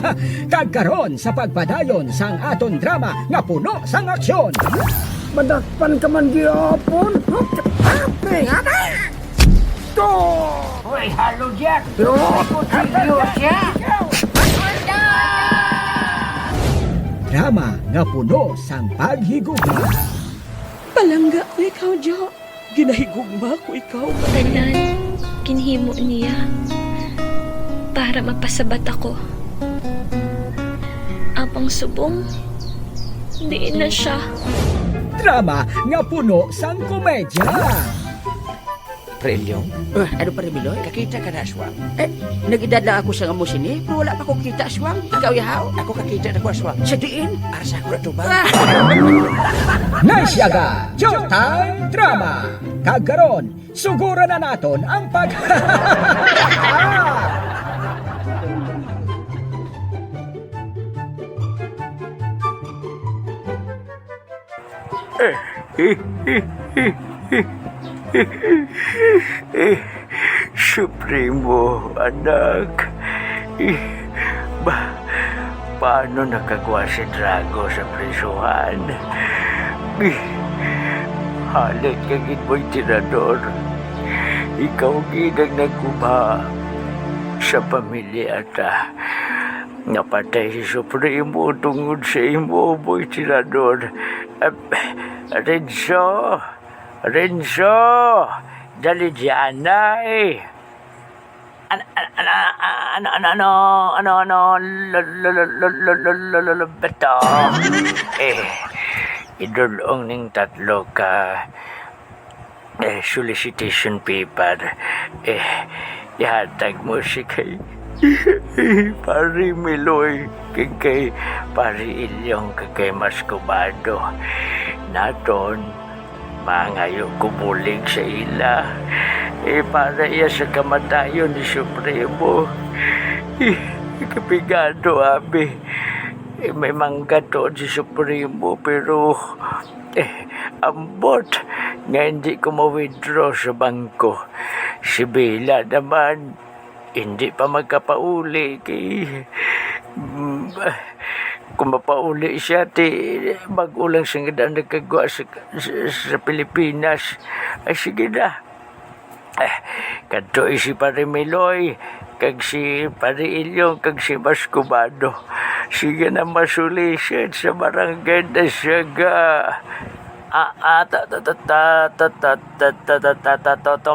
Kagkaron sa pagpadayon sang aton drama nga puno sang aksyon. Madakpan ka man gihapon. Ate, ate! To! Hoy, halo Jack! Pero, siya! Drama nga puno sang paghigugma. Palangga ko ikaw, Jo. Ginahigugma ko ikaw. Tanan, kinhimo niya para mapasabat ako. Apang subong, di na siya. Drama nga puno sang komedya. Prelyong? uh, ano pa rin, Miloy? Kakita ka na, Aswang. Eh, nag-edad lang ako sa nga mo sini, pero wala pa akong kita, Aswang. Ikaw, yahaw? Ako kakita na ko, Aswang. Sa diin? Para sa ako na to ba? Naisyaga, Showtime Drama. Kagkaron, suguro na naton ang pag... Supremo, anak. Ba, paano nakagawa si Drago sa prisuhan? Halit kagit mo'y tirador. Ikaw ginang nagkuba sa pamilya ta. Napatay si Supremo tungod sa imo, boy tirador. Renzo! Renzo! Dali diyan na eh. Ano, ano, ano, ano, ano, ano, ano, beto. Eh, idulong ning tatlo ka eh, solicitation paper. Eh, ihatag mo si kay Pari Miloy, kay Pari Ilyong, kay Mascobado. Naton, mangayo kumulig sa ila. Eh, para iya sa kamatayon ni Supremo. Eh, kapigado, abi. Eh, may manggato si Supremo, pero... Eh, ambot nga hindi ko ma-withdraw sa bangko. Si Bella naman, hindi pa magkapauli kay... Mm, kung mapauli siya, ti mag-ulang siya nga daw nagkagawa sa, sa, sa Pilipinas. Ay, sige na. Eh, kadto si Pare Meloy, kag si Pare Ilyong, kag si Mascubado. Sige na masulisin sa barangay na siya ga. Ah, ah, ta, ta, ta, ta, ta, ta, ta, ta, ta, ta, ta, ta,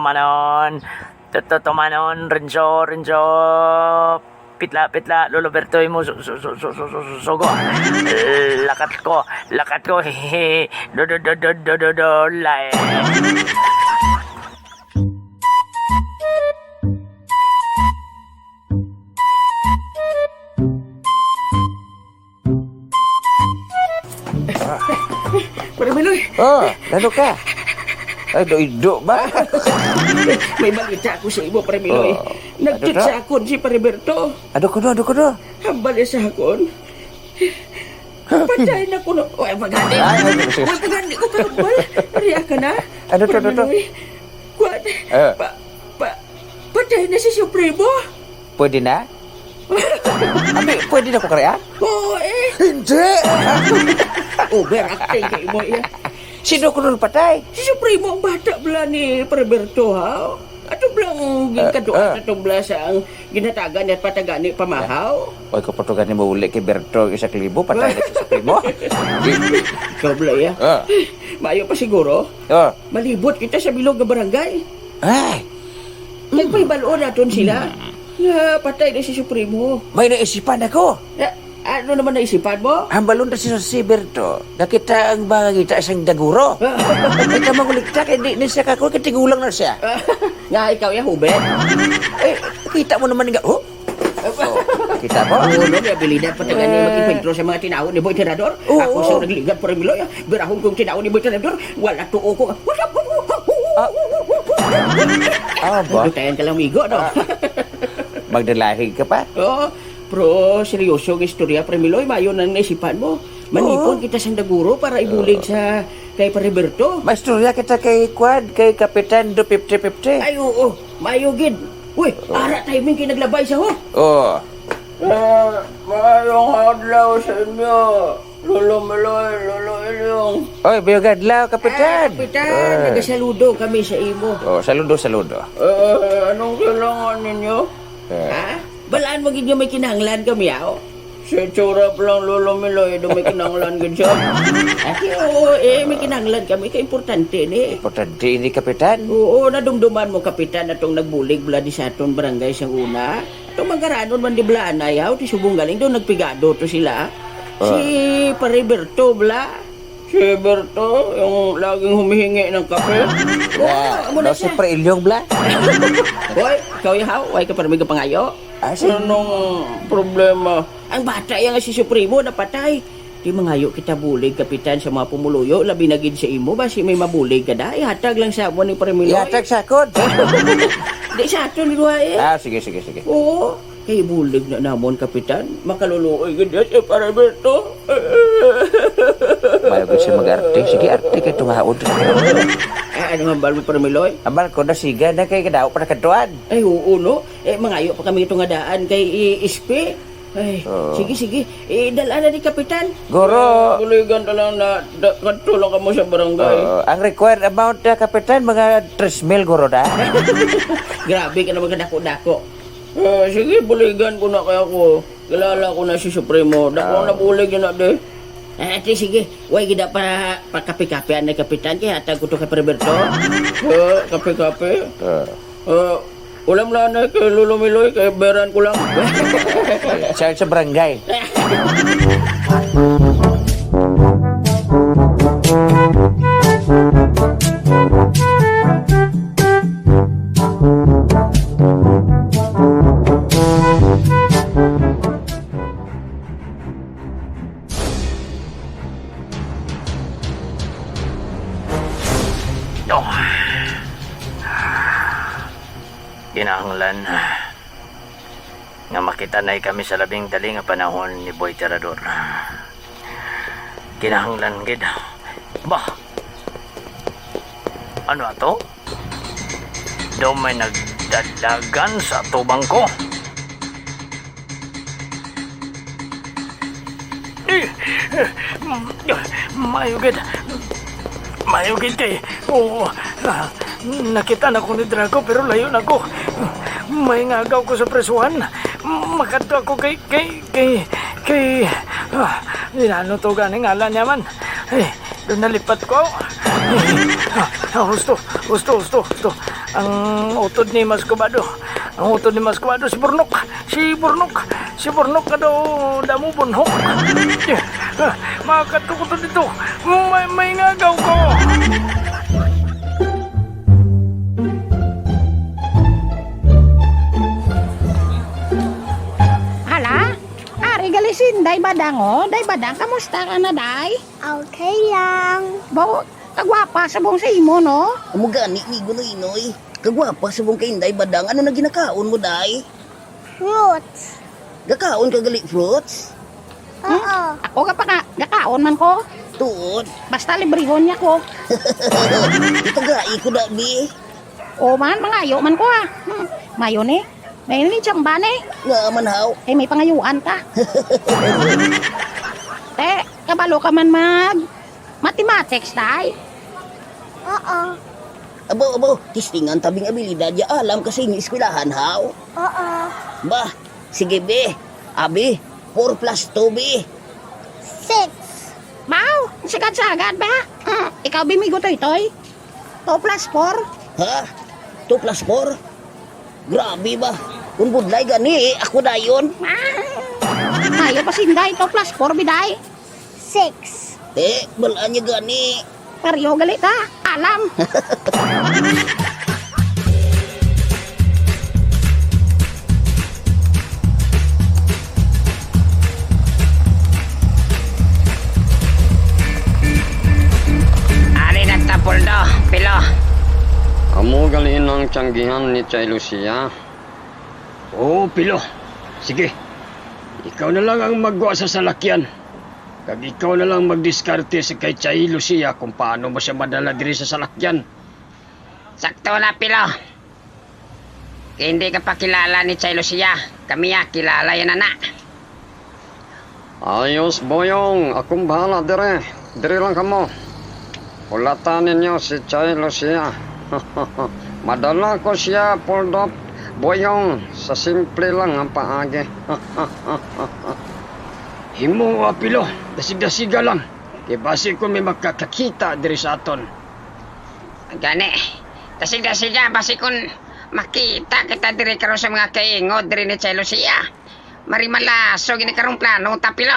tumanon. Ta, ta, tumanon, Renzo, Renzo. Pitla, pitla, Lolo Bertoy mo, su, su, su, su, su, su, su, sugo. Lakat ko, lakat ko, hehe. Do, do, do, do, do, do, do, lai. Pare, Miloy, Oh, ka. Ay, do-ido ba? May balita ako sa imo, Pare Miloy. Oh, Nag-chat sa akon si Pare Berto. Ado ko do, ado ko do. Hambal sa akon. Patay na ko no. Uy, magani. Ay, ay, sige. Uy, magani ko karambal. Pariya ka na. Ano to, ano to? Kuwan. Eh. Pa, pa, patay na si Supremo. Pwede na? Abi, pwede na ko kaya? Oo, eh. Hindi! Overacting kay mo iya. Sino ko nun patay? Si Supremo ang bata bala ni Preberto, ha? Ato blang Eh, ginkaduan eh. uh, uh. bala sa ang ginatagan at patagani pamahaw. Oy, kapatugan ni mauli kay Berto isa klibo, patay na sa primo. Ikaw bala, ya. Ah, Mayo pa siguro. oh. Malibot kita sa bilog nga barangay. Ay, Nagpahibaloon naton sila. Nga, patay na si Supremo. may naisipan ako. Na, ano naman naisipan mo? Hambalon na si si Berto. Nakita ang bangita isang daguro. Ay, ka magulikta, kaya di na siya kako, katigulang na siya. nga, ikaw ya, Hubert. Eh, kita mo naman nga, oh, kita mo. Oo, no, may abilidad pa taga ni mag-impentro sa mga tinaon ni Boy Tirador. Oo. Ako sa nagligat pa rin Miloy. ah. Birahon kong tinaon ni Boy Tirador. Wala tuo ko. Up? Ah, ba? Dutayan ka lang, migo, no? Magdalahig ka pa? Oo. Pro, seryoso ang istorya, Premiloy. Mayo nang naisipan mo. Manipon kita sa daguro para ibulig sa kay Pariberto. Maistorya kita kay Quad, kay Kapitan do 50-50. Ay, oo. Mayo, gid. Uy, ara timing kay naglabay sa ho. Oh. Eh, mayong hadlaw sa inyo. Lolo Meloy, Lolo Ilyong. Oy, Biogadlaw, Kapitan. Kapitan, Ah. nagasaludo kami sa imo. Oh, saludo, saludo. Eh, anong kailangan ninyo? Eh. Ha? Balaan mo nga may kinahanglan kami, aw. Sa tsura pa lang, Lolo Meloy, do may kinahanglan gid siya. Ati, oo, eh, may kinahanglan kami. Ka importante ni. Importante ini, Kapitan. Oo, nadumduman mo, Kapitan, atong nagbulig bla di sa aton barangay sa una. Itong magkaranon man di bla na yaw, ti subong galing doon nagpigado to sila. Si Pariberto bla. Si Berto, yung laging humihingi ng kape. Yeah. amo na No, si siya. Bla. Hoy, ikaw yahaw, way ka para may kapangayo. Si... Anong problema? Ang bata yung si Supremo napatay. Di mangayo kita bulig, kapitan, sa mga pumuluyo. Labi na gid sa imo, basi may mabulig ka da. Ihatag lang sa mo ni Premiloy. Ihatag sakod. Di sa ato ni Duwae. ah, sige, sige, sige. Oo. Kay bulig na namon, kapitan. Makaluluoy gid yan si Pariberto. Mayo gid siya mag-arte. Sige, arte kay tungaod. Eh, ano man balo Premiloy? Amal ko na siga na kay kadaw para katuan. Ay, oo, no. Eh, mangayo pa kami itong daan kay i- Ispe. Ay, Oo. sige, sige. Eh, dala na ni kapitan. Goro, Buligan na lang na da- katulong ka mo sa barangay. uh, ang required amount na Kapitan, mga 3 mil goro na. Grabe ka naman kadako-dako. Eh, sige, buligan ko na kaya ko. Kilala ko na si Supremo. Dako na bulig yun na de. Eh, ate, sige. Way, gida pa, pa kape-kapean na kapitan. Kaya hatag ko to kay Periberto. Eh, kape-kape. Uh, Eh, ulam lang na kay Lolo Miloy. Kay Beran ko lang. sa, sa barangay. makita na kami sa labing dali nga panahon ni Boy Tirador. Kinahanglan gid. Bah. Ano ato? Daw may nagdadagan sa tubang ko. Eh, Mayo gid. Mayo gid kay. Oo. ah, nakita na ko ni Drago pero layo na ko. May ngagaw ko sa presuhan. Makadto ako kay kay kay kay ah, inano to ganing ngalan niya man. Ay, doon nalipat ko. Ah, ah, gusto, gusto, gusto, gusto. Ang utod ni Mascobado. Ang utod ni Mascobado si Burnok. Si Burnok. Si Burnok ka daw damo bunhok. Ah, Makakat ko ko to dito. May, may ngagaw ko. Ari galisin, day badang o. Day badang, kamusta ka na, day? Okay lang. Bo, kagwapa sa buong sa imo, no? Amo gani ni Gunoy Noy. Kagwapa sa buong kainday badang. Ano na ginakaon mo, day? Fruits. Gakaon ka gali fruits? Oo. Ako ka pa ka, gakaon man ko. Tuod. Basta librihon niya ko. Itagai ko da, bi. O man, mangayo man ko ha. Hmm. Mayo ni. May ni tiyamba ni. Nga man haw. Eh, may pangayuan ka. Te, kabalo ka man mag mathematics, day. Oo. Abo, abo. Tistingan tabing abilidad ya alam kasi ni eskwelahan haw. Oo. Bah, sige, be. Abi, 4 plus 2, be. Six. Mau, sagad-sagad ba? Hmm. Ikaw bimigo to itoy. 2 plus 4. Ha? 2 plus 4? Grabe ba? Kung budlay gani, ako dayon. Mayo pa sinday, 2 plus 4, biday. Six. Eh, balaan niya gani. Paryo galit ha. Alam. ang tiyanggihan ni Chay Lucia. Oo, Pilo. Sige. Ikaw na lang ang magwa sa salakyan. Kag ikaw na lang magdiskarte sa kay Chay Lucia kung paano mo siya madala diri sa salakyan. Sakto na, Pilo. Kaya hindi ka pa kilala ni Chay Lucia. Kami ya, kilala yan na na. Ayos, Boyong. Akong bahala, dire. Dire lang kamo. Ulatan ninyo si Chay Lucia. Madala ko siya, Puldop. Boyong, sa simple lang ang paagi. Himo wa Pilo. Dasig-dasiga lang. Kaya basi ko may makakakita diri sa aton. Gani. Tasig-tasiga, basi kung makita kita diri karon sa mga kaingod diri ni Chay Lucia. Marimalaso gini karong plano ta, Pilo.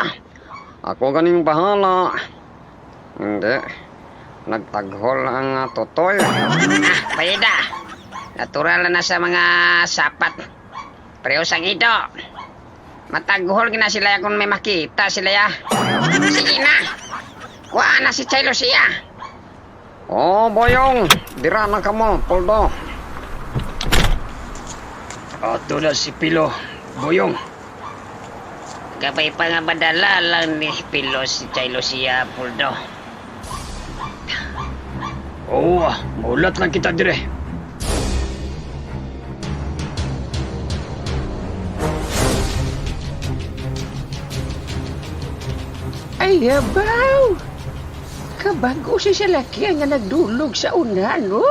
Ako ganing bahala. Hindi. Nagtaghol ang uh, totoy. Ah, payda. Natural na sa mga sapat. Pareho sang ito. Mataghol gina sila kung may makita sila ya. Sige na. Kuha na si Chay Lucia. Oh, Boyong. Dira na kamo, Puldo. Ato na si Pilo. Boyong. Gabay pa nga badala lang ni Pilo si Chay Lucia Puldo. Oo, ah, maulat lang kita dire. Ay, abaw! Kabago si salakyan nga nagdulog sa unan, no?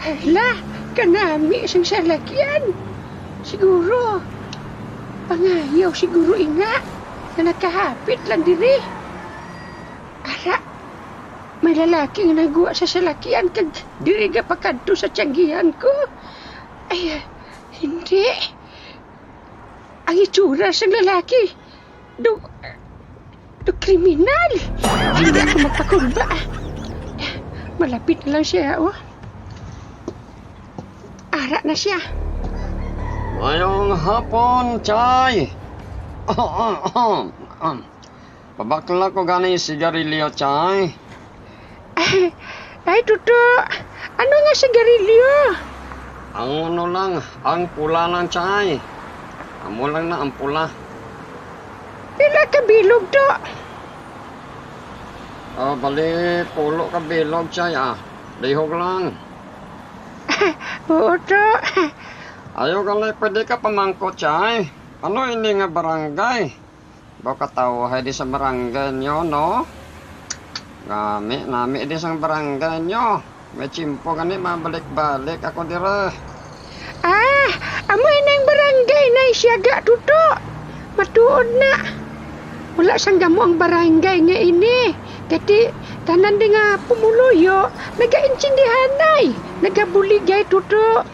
Hala, kanami siyang salakyan. Siguro, pangayaw siguro ina na nakahapit lang diri. Ara, may lalaki nga nagwa sa salakyan kag diri ga pakadto sa tiyanggihan ko. Ay, hindi. Ang itsura sa lalaki, do, do kriminal. Hindi ako magpakumba. Malapit na lang siya, oh. Ara na siya. Ngayong hapon, Chay. Oh, oh, oh. Um, Pabakla ko gani sigarilyo, Chay. Ay, ay, Tuto. Ano nga sigarilyo? Ang ano lang, ang pula ng Chay. Amo lang na ang pula. Pila ka bilog to. Oh, bali, pulo ka bilog, Chay, ah. Lihog lang. Oo, to. Ayaw gali, pwede ka pamangko, Chay. Ano ini nga barangay? Baka tao di sa barangay nyo, no? Gami, nami di sa barangay nyo. May chimpo gani, mabalik-balik ako dire. Ah, amoy na yung barangay na isyaga, Tuto. Matuod na. Wala sang gamo ang barangay nga ini. Kati, tanan di nga pumuluyo, nagaintindihan ay. Nagabuligay, Tuto.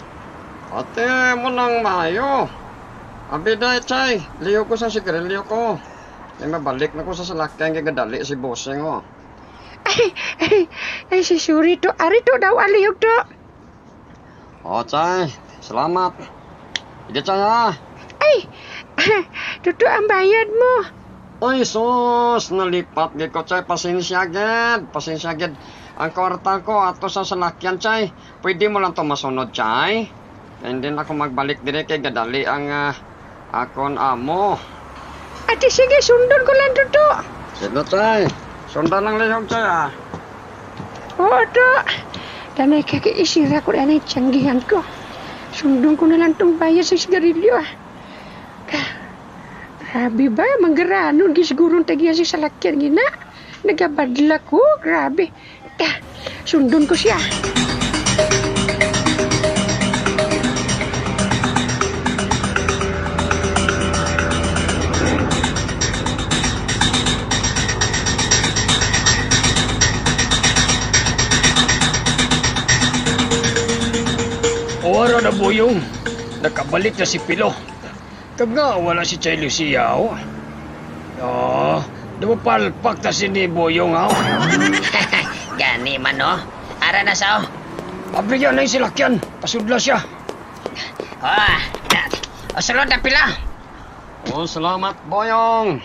Ate mo nang mayo. Abi day, Chay. Liyo ko sa sigarilyo ko. Ay mabalik na ko sa salakyan kay gadali si Boseng, oh. Ay, ay, ay, si Suri to. Ari to daw, aliyog to. Oh, Chay. Salamat. Sige, Chay, ha? Ay, Tuto ang bayad mo. Ay, sus, nalipat gid ko, Chay. Pasensya gid. Pasensya gid. Ang kwarta ko ato sa salakyan, Chay. Pwede mo lang to masunod, Chay. And then ako magbalik dire kay gadali ang ah, akon amo. Ate, sige, sundon ko lang, Tuto. Sige, Chay. Sundan lang lihog, Chay, ah. Oo, to. Tanay kakaisira ko na yung tiyanggihan ko. Sundong ko na lang tong bayad sa sigarilyo, ah. Grabe ba? Manggaranon, gisigurong tagiyan si salakyan gina. Nagabadla ko, grabe. Ah, sundon ko siya. Ora na boyong. Nakabalik na si Pilo. Kag nga wala si Chay Lucia, oh. Oh, dumapalpak ta si ni Boyong, oh. Gani man, no? Ara na sa, oh. Abigyan na yung silakyan. Pasudla siya. Ah, na. O, sulod na pila. Oh, salamat, Boyong.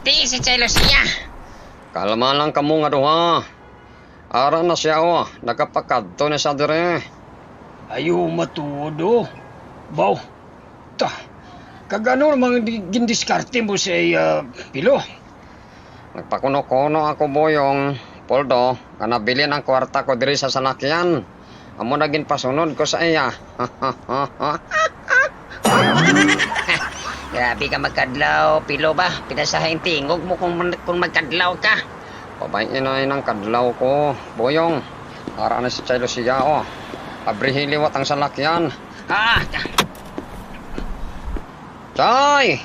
Di si Chay Lucia. Kalma lang kamo nga duha. Ara na siya oh, nakapakadto na siya dire. Ayaw matuod oh. Baw, ta, kagano namang di- gindiskarte mo sa uh, pilo? Nagpakuno-kuno ako boyong, Poldo, kanabilin ang kwarta ko diri sa salakyan. Amo naging pasunod ko sa iya. Grabe ka magkadlaw, pilo ba? Pinasahin tingog mo kung, kung magkadlaw ka. Pabay inay ng kadlaw ko, boyong. Ara na si Chay Lucia oh. Abrihin liwat ang salakyan. Ah, Chay!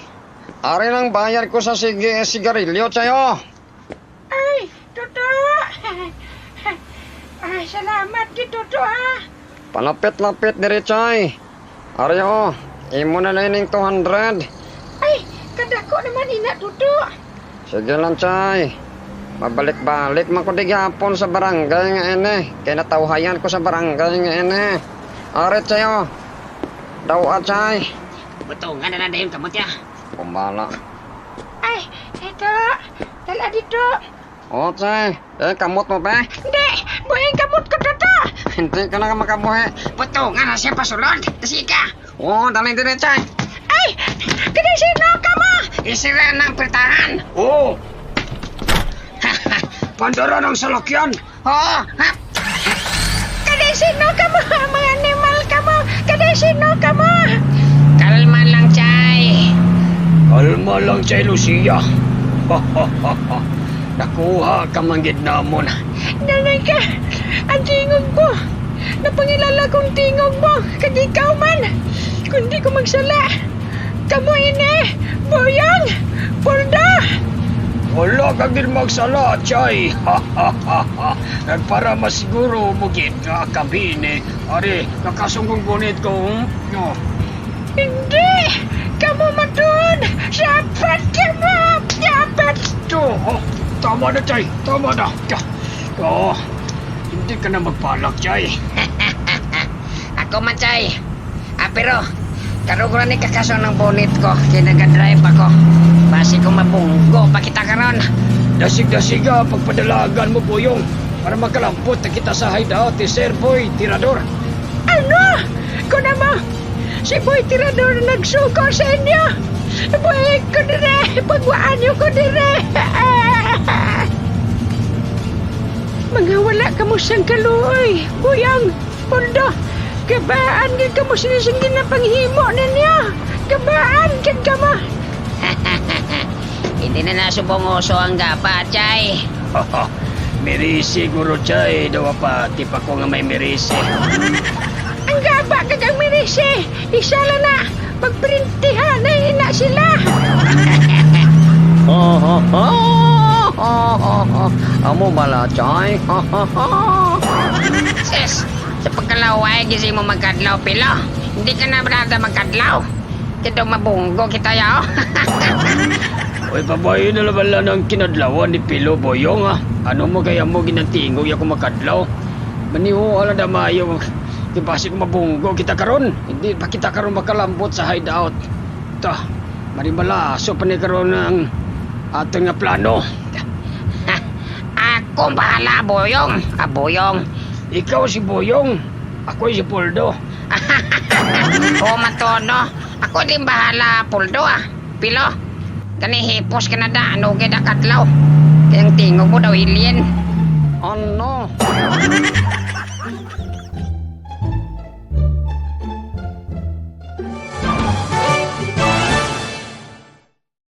Ari lang bayar ko sa sige sigarilyo, Chay oh. Ay, Toto! Ay, salamat di Toto ah. Palapit-lapit diri, Chay. Ari oh, imo na lang yung 200. Ay, kadako naman ina Toto. Sige lang, Chay. Mabalik-balik man ko di gapon sa barangay nga ene. Kaya natawhayan ko sa barangay nga ene. Arit sa'yo. Daw at, Chay. Butungan na na dayon kamot ya. Kumbala. Ay, ito. Dala dito. O, Chay. Eh, kamot mo ba? Hindi, buhay kamot ko Toto. Hindi ka na makabuhi. Butungan na siya pasulod. Kasi ka. Oo, dali din, Chay. Ay, kada sino ka mo? Isira ng pertahan. Oo! Pandara ng salakyan! Oo, ha? Kada sino ka mo? Mga animal ka mo. Kada sino ka mo? Kalma lang, Chay. Kalma lang, Chay Lucia. Nakuha ka manggid namon. Nanay ka, ang tingog mo. Napangilala kong tingog mo. Kadi ikaw man. Kundi ko magsala. Kamu ini, Boyang, Pulda. Wala kang din magsala, Chay. Nagpara masiguro mo gid nga kami ni. Ari, nakasungkong gunit ko. hmm? No. Hindi, kamu matun. Sapat kamu, sapat. Ito, oh, tama na, Chay. Tama na. Oh, hindi ka na magpalak, Chay. Ako man, Chay. Ah, pero, karuguran ni kakaso ng bonit ko. Kinagadrive ako. Basi ko mabunggo pa kita karon. Dasig-dasiga pagpadalagan mo, Boyong. Para makalampot na kita sa hideout ni Sir Boy Tirador. Ano? Kuna mo, si Boy Tirador nagsuko sa inyo. Boy, ko dire, pagwaan niyo ko dire. Mga wala ka mo siyang kaluoy. Buyang, Puldo, kabaan gid ka mo sinisinggin na panghimo ninyo. Kabaan gid ka mo. Hindi na nasubong oso ang gapa, Chay. Mirisi, Guro Chay. Dawa pa, ti pa ko nga may mirisi. Ang gaba kagang mirisi. Isa lang na. Pagprintihan na ina sila. Amo bala, Chay. Sis, sa pagkalaway, gising mo magkadlaw, pilo. Hindi ka na brada magkadlaw. Kito mabunggo kita yaw. Uy, babae na naman lang ng kinadlawan ni Pilo Boyong, ha? Ano mo kaya mo ginantingog ya kung makadlaw? Maniho, ala na mayo. Di ba si mabunggo kita karon? Hindi pa kita karon makalambot sa hideout. Ta, marimalaso pa ni karon ang aton nga plano. Ako bahala, Boyong. Ah, Boyong. Ikaw si Boyong, ako si Poldo. Oo, matono. Ako din bahala, Puldo, ah. Pilo, kani hipos ka na da. Ano gida kadlaw? Kayang tingog mo daw, alien. Ano?